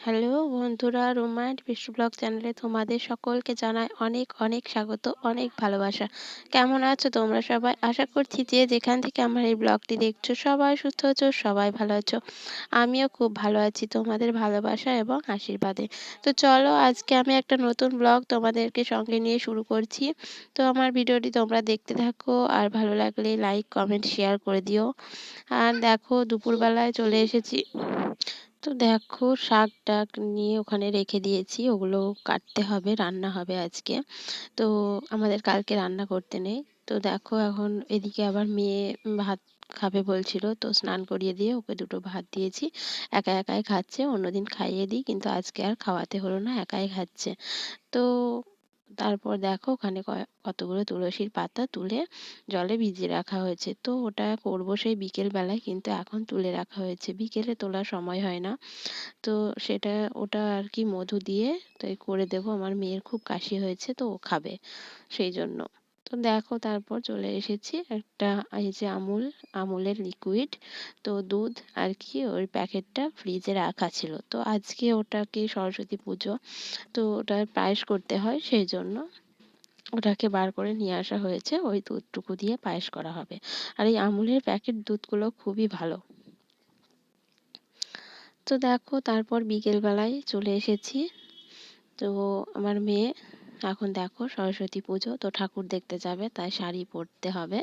Hello বন্ধুরা, রোমান্ট বিশ্ব blog চ্যানেলে তোমাদের সকলকে জানাই অনেক অনেক স্বাগত, অনেক ভালোবাসা। কেমন আছো তোমরা সবাই? আশা করছি যে যেখান থেকে আমার এই ব্লগটি দেখছ সবাই সুস্থ আছো, সবাই ভালো আছো। আমিও খুব ভালো আছি তোমাদের ভালোবাসা এবং আশীর্বাদে। তো চলো আজকে আমি একটা নতুন ব্লগ তোমাদেরকে সঙ্গে নিয়ে শুরু করছি। তো আমার ভিডিওটি তোমরা দেখতে থাকো আর ভালো লাগলে লাইক, কমেন্ট, শেয়ার করে দিও। আর দেখো দুপুরবেলায় চলে এসেছি। তো দেখো, শাক টাক নিয়ে ওখানে রেখে দিয়েছি, ওগুলো কাটতে হবে, রান্না হবে আজকে। তো আমাদের কালকে রান্না করতে নেই। তো দেখো এখন এদিকে আবার মেয়ে ভাত খাবে বলছিল, তো স্নান করিয়ে দিয়ে ওকে দুটো ভাত দিয়েছি। একা একাই খাচ্ছে, অন্যদিন খাইয়ে দিই, কিন্তু আজকে আর খাওয়াতে হলো না, একাই খাচ্ছে। তো তারপর দেখো ওখানে কতগুলো তুলসীর পাতা তুলে জলে ভিজিয়ে রাখা হয়েছে। তো ওটা করব সেই বিকেলবেলায়, কিন্তু এখন তুলে রাখা হয়েছে। বিকেলে তোলার সময় হয় না। তো সেটা, ওটা আর কি মধু দিয়ে তো করে দেবো। আমার মেয়ের খুব কাশি হয়েছে, তো ও খাবে সেই জন্য। তো দেখো তারপর চলে এসেছি একটা, এই যে আমুল, আমুলের লিকুইড তো দুধ আর কি ওই প্যাকেটটা ফ্রিজে রাখা ছিল। তো আজকে ওটাকে সরস্বতী পুজো, তো ওটার পায়েস করতে হয় সেই জন্য ওটাকে বার করে নিয়ে আসা হয়েছে। ওই দুধটুকু দিয়ে পায়েস করা হবে। আর এই আমুলের প্যাকেট দুধগুলো খুবই ভালো। তো দেখো তারপর বিকেলবেলায় চলে এসেছি। তো আমার মেয়ে এখন দেখো সরস্বতী পুজো, তো ঠাকুর দেখতে যাবে, তাই শাড়ি পরতে হবে।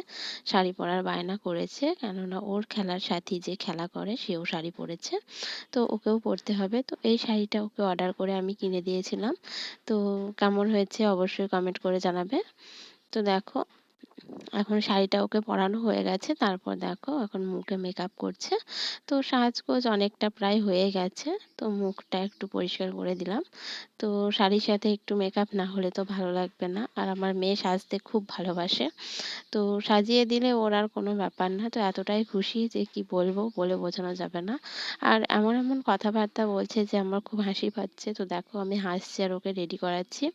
শাড়ি পরার বায়না করেছে, কেননা ওর খেলার সাথী যে খেলা করে, সেও শাড়ি পরেছে। তো ওকেও পরতে হবে। তো এই শাড়িটা ওকে অর্ডার করে আমি কিনে দিয়েছিলাম। তো কেমন হয়েছে অবশ্যই কমেন্ট করে জানাবে। তো দেখো এখন শাড়িটা ওকে পরানো হয়ে গেছে। তারপর দেখো এখন মুখে মেকআপ করছে। তো সাজগোজ অনেকটা প্রায় হয়ে গেছে। তো মুখটা একটু পরিষ্কার করে দিলাম। তো শাড়ির সাথে একটু মেকআপ না হলে তো ভালো লাগবে না। আর আমার মেয়ে সাজতে খুব ভালোবাসে। তো সাজিয়ে দিলে ওর আর কোনো ব্যাপার না। তো এতটাই খুশি যে কি বলব বলে বোঝানো যাবে না। আর এমন এমন কথাবার্তা বলছে যে আমার খুব হাসি পাচ্ছে। তো দেখো আমি হাসছি আর ওকে রেডি করাচ্ছি।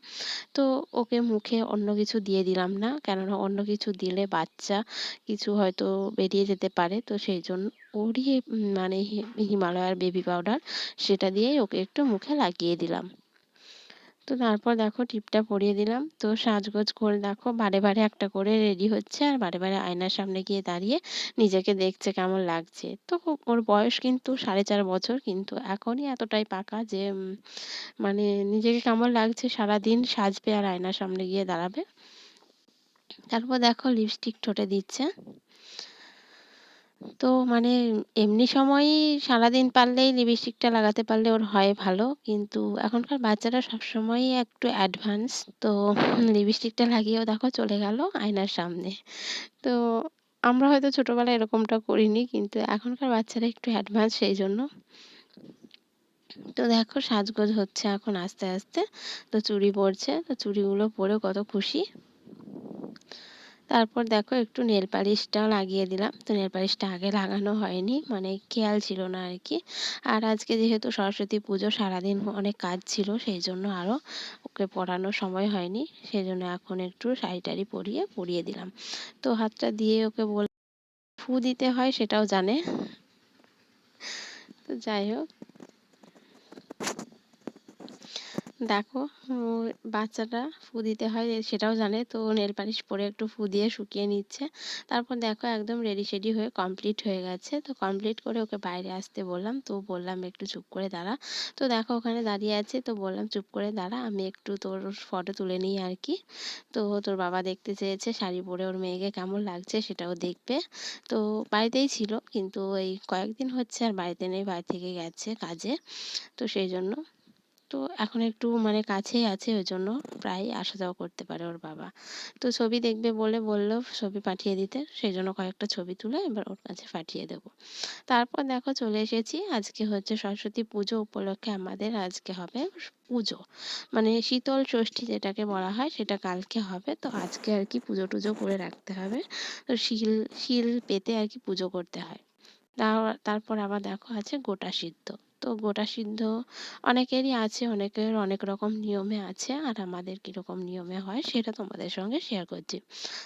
তো ওকে মুখে অন্য কিছু দিয়ে দিলাম না। কেননা অন্য কিছু দিলে বাচ্চা কিছু হয়তো বেরিয়ে যেতে পারে। তো সেই জন্য ওরই মানে হিমালয়ার বেবি পাউডার সেটা দিয়েই ওকে একটু মুখে লাগিয়ে দিলাম। তো তারপর দেখো টিপটা পরিয়ে দিলাম। তো সাজগোজ করে দেখো বারে বারে একটা করে রেডি হচ্ছে আর বারে বারে আয়নার সামনে গিয়ে দাঁড়িয়ে নিজেকে দেখছে কেমন লাগছে। তো ওর বয়স কিন্তু সাড়ে চার বছর কিন্তু এখনই এতটাই পাকা যে মানে নিজেকে কেমন লাগছে সারাদিন সাজবে আর আয়নার সামনে গিয়ে দাঁড়াবে। তারপর দেখো লিপস্টিক ঠোঁটে দিচ্ছে। তো মানে এমনি সময়ই সারাদিন পারলেই লিপস্টিকটা লাগাতে পারলে ওর হয় ভালো, কিন্তু এখনকার বাচ্চারা সবসময়ই একটু অ্যাডভান্স তো লিপস্টিকটা লাগিয়েও দেখো চলে গেল আয়নার সামনে। তো আমরা হয়তো ছোটবেলায় এরকমটা করিনি, কিন্তু এখনকার বাচ্চারা একটু অ্যাডভান্স সেই জন্য। তো দেখো সাজগোজ হচ্ছে এখন আস্তে আস্তে, তো চুড়ি পরছে, তো চুড়িগুলো পরেও কত খুশি। তারপর দেখো একটু নেল পালিশটাও লাগিয়ে দিলাম। তো নেল পালিশটা আগে লাগানো হয়নি মানে খেয়াল ছিল না আর কি। আর আজকে যেহেতু সরস্বতী পুজো, সারাদিন অনেক কাজ ছিল, সেই জন্য আরও ওকে পড়ানোর সময় হয়নি, সেই জন্য এখন একটু শাড়ি টাড়ি পরিয়ে পরিয়ে দিলাম। তো হাতটা দিয়ে ওকে বল ফু দিতে হয় সেটাও জানে। তো যাই হোক। দেখো বাচ্চাটা ফু দিতে হয় সেটাও জানে, তো নেল পালিশ পরে একটু ফু দিয়ে শুকিয়ে নিচ্ছে। তারপর দেখো একদম রেডি সেডি হয়ে কমপ্লিট হয়ে গেছে। তো কমপ্লিট করে ওকে বাইরে আসতে বললাম, তো বললাম একটু চুপ করে দাঁড়া। তো দেখো ওখানে দাঁড়িয়ে আছে, তো বললাম চুপ করে দাঁড়া, আমি একটু তোর ফটো তুলে নিই আর কি। তো তোর বাবা দেখতে চেয়েছে, শাড়ি পরে ওর মেয়েকে কেমন লাগছে সেটাও দেখবে। তো বাড়িতেই ছিল, কিন্তু এই কয়েকদিন হচ্ছে আর বাড়িতে নেই, বাড়ি থেকে গেছে কাজে। তো সেই জন্য তো এখন একটু মানে কাছেই আছে ওই জন্য প্রায় আসা যাওয়া করতে পারে ওর বাবা। তো ছবি দেখবে বলে বলল ছবি পাঠিয়ে দিতে সেই জন্য কয়েকটা ছবি তুলে এবার ওর কাছে পাঠিয়ে দেবো। তারপর দেখো চলে এসেছি, আজকে হচ্ছে সরস্বতী পুজো উপলক্ষে আমাদের আজকে হবে পুজো। মানে শীতল ষষ্ঠী যেটাকে বলা হয় সেটা কালকে হবে, তো আজকে আর কি পুজো টুজো করে রাখতে হবে। তো শিল শিল পেতে আর কি পুজো করতে হয়। তারপর আবার দেখো আছে গোটা সিদ্ধ। তো গোটা সিদ্ধ অনেকেরই আছে, অনেকের অনেক রকম নিয়মে আছে আর আমাদের কীরকম নিয়মে হয় সেটা তোমাদের সঙ্গে শেয়ার করছি।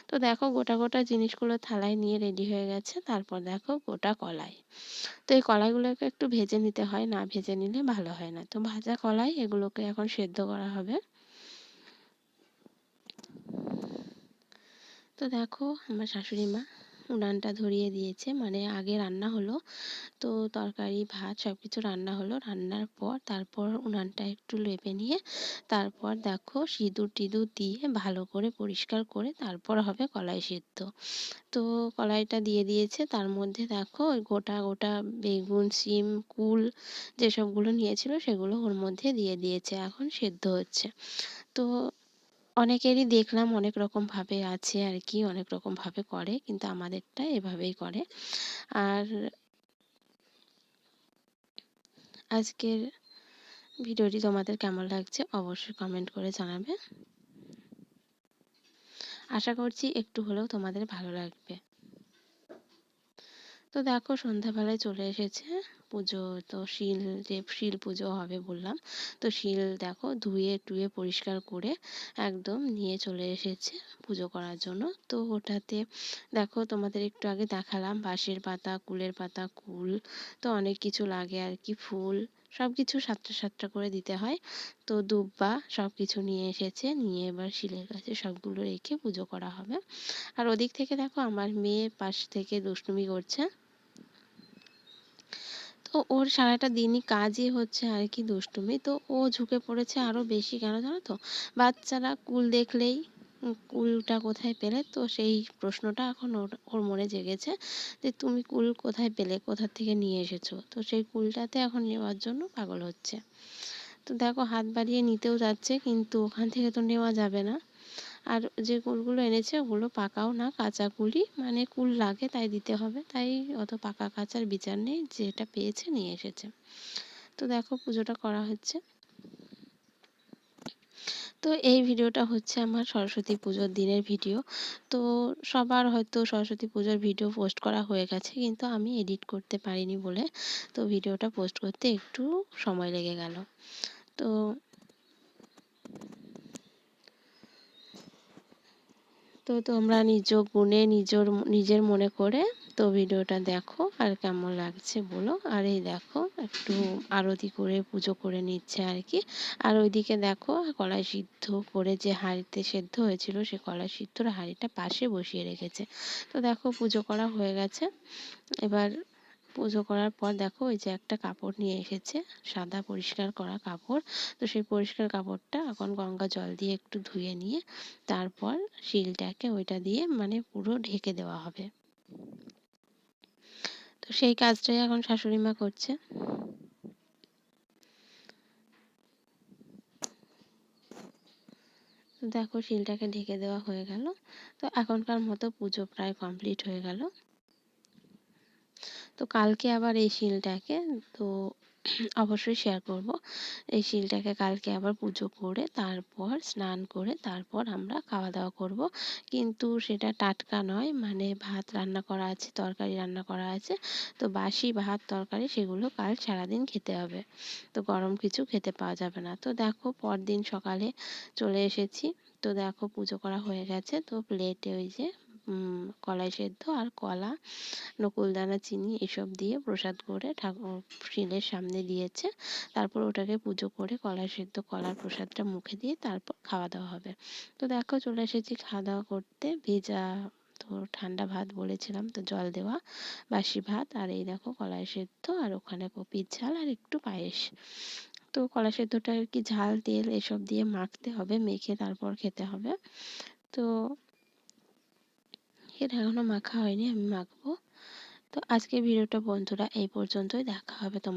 তো দেখো গোটা গোটা জিনিসগুলো থালায় নিয়ে রেডি হয়ে গেছে, তারপর দেখো গোটা কলাই। তো এই কলাইগুলোকে একটু ভেজে নিতে হয়, না ভেজে নিলে ভালো হয় না। তো ভাজা কলাই এগুলোকে এখন সেদ্ধ করা হবে। তো দেখো আমার শাশুড়ি মা উনানটা ধরিয়ে দিয়েছে। মানে আগে রান্না হলো, তো তরকারি, ভাত সব কিছু রান্না হলো। রান্নার পর তারপর উনানটা একটু লেপে নিয়ে তারপর দেখো সিঁদুর টিঁদুর দিয়ে ভালো করে পরিষ্কার করে তারপর হবে কলাই সিদ্ধ। তো কলাইটা দিয়ে দিয়েছে। তার মধ্যে দেখো ওই গোটা গোটা বেগুন, সিম, কুল যেসবগুলো নিয়েছিল সেগুলো ওর মধ্যে দিয়ে দিয়েছে। এখন সেদ্ধ হচ্ছে। তো অনেকেরই দেখলাম অনেক রকম ভাবে আছে আর কি অনেক রকম ভাবে করে, কিন্তু আমাদেরটা এভাবেই করে। আর আজকের ভিডিওটি তোমাদের কেমন লাগছে অবশ্যই কমেন্ট করে জানাবে। আশা করছি একটু হলেও তোমাদের ভালো লাগবে। তো দেখো সন্ধ্যাবেলায় চলে এসেছে পুজো, তো শিল যে শিল পুজো হবে বললাম, তো শিল দেখো ধুয়ে টুয়ে পরিষ্কার করে একদম নিয়ে চলে এসেছে পুজো করার জন্য। তো ওটাতে দেখো তোমাদের একটু আগে দেখালাম বাঁশের পাতা, কুলের পাতা, কুল, তো অনেক কিছু লাগে আর কি, ফুল সব কিছু সাতটা সাতটা করে দিতে হয়। তো দুব্বা সব কিছু নিয়ে এসেছে, নিয়ে এবার শিলের কাছে সবগুলো রেখে পুজো করা হবে। আর ওদিক থেকে দেখো আমার মেয়ে পাশ থেকে দুষ্টুমি করছে। তো ওর সারাটা দিনই কাজই হচ্ছে আর কি দুষ্টুমি। তো ও ঝুঁকে পড়েছে আরও বেশি কেন জানো তো? বাচ্চারা কুল দেখলেই কুলটা কোথায় পেলে? তো সেই প্রশ্নটা এখন ওর ওর মনে জেগেছে যে তুমি কুল কোথায় পেলে? কোথা থেকে নিয়ে এসেছ? তো সেই কুলটাতে এখন নেওয়ার জন্য পাগল হচ্ছে। তো দেখো হাত বাড়িয়ে নিতেও যাচ্ছে কিন্তু ওখান থেকে তো নেওয়া যাবে না। আর যে কুলগুলো এনেছে ওগুলো পাকাও না, কাঁচা কুলই মানে কুল লাগে তাই দিতে হবে। তাই অত পাকা কাঁচার বিচার নেই, যেটা পেয়েছে নিয়ে এসেছে। তো দেখো পুজোটা করা হচ্ছে। তো এই ভিডিওটা হচ্ছে আমার সরস্বতী পুজোর দিনের ভিডিও। তো সবার হয়তো সরস্বতী পুজোর ভিডিও পোস্ট করা হয়ে গেছে, কিন্তু আমি এডিট করতে পারিনি বলে। তো ভিডিওটা পোস্ট করতে একটু সময় লেগে গেল। তো তো তোমরা নিজ গুণে নিজের নিজের মনে করে তো ভিডিওটা দেখো আর কেমন লাগছে বলো। আর এই দেখো, একটু আরতি করে, পুজো করে নিচ্ছে আর কি। আর ওইদিকে দেখো কলা সিদ্ধ করে যে হাঁড়িতে সেদ্ধ হয়েছিল, সে কলা সিদ্ধর হাঁড়িটা পাশে বসিয়ে রেখেছে। তো দেখো পুজো করা হয়ে গেছে। এবার পুজো করার পর দেখো ওই যে একটা কাপড় নিয়ে এসেছে, সাদা পরিষ্কার করা কাপড়। তো সেই পরিষ্কার কাপড়টা এখন গঙ্গা জল দিয়ে একটু ধুয়ে নিয়ে তারপর শিলটাকে ওইটা দিয়ে মানে পুরো ঢেকে দেওয়া হবে। তো সেই কাজটাই এখন শাশুড়ি মা করছে। দেখো শিলটাকে ঢেকে দেওয়া হয়ে গেল। তো এখনকার মতো পুজো প্রায় কমপ্লিট হয়ে গেল। তো কালকে আবার এই শিলটাকে, তো অবশ্যই শেয়ার করব। এই শিলটাকে কালকে আবার পুজো করে তারপর স্নান করে তারপর আমরা খাওয়া দাওয়া করব। কিন্তু সেটা টাটকা নয় মানে ভাত রান্না করা আছে, তরকারি রান্না করা আছে, তো বাসি ভাত, তরকারি সেগুলো কাল সারাদিন খেতে হবে। তো গরম কিছু খেতে পাওয়া যাবে না। তো দেখো পরদিন সকালে চলে এসেছি, তো দেখো পুজো করা হয়ে গেছে, তো প্লেটে ওই যে কলাই সেদ্ধ আর কলা নকুলদানা চিনি এসব দিয়ে প্রসাদ করে ঠাকুর শিলের সামনে দিয়েছে। তারপর ওটাকে পুজো করে কলাই সেদ্ধ, কলার প্রসাদটা মুখে দিয়ে তারপর খাওয়া দাওয়া হবে। তো দেখো চলে এসেছি খাওয়া দাওয়া করতে। ভেজা তো ঠান্ডা ভাত বলেছিলাম, তো জল দেওয়া, বাসি ভাত আর এই দেখো কলাই সেদ্ধ আর ওখানে কপির ঝাল আর একটু পায়েস। তো কলা সেদ্ধটা আর কি ঝাল, তেল এসব দিয়ে মাখতে হবে, মেখে তারপর খেতে হবে। তো এটা এখনও মাখা হয়নি, আমি মাখবো। তো আজকে ভিডিওটা বন্ধুরা এই পর্যন্তই, দেখা হবে তোমার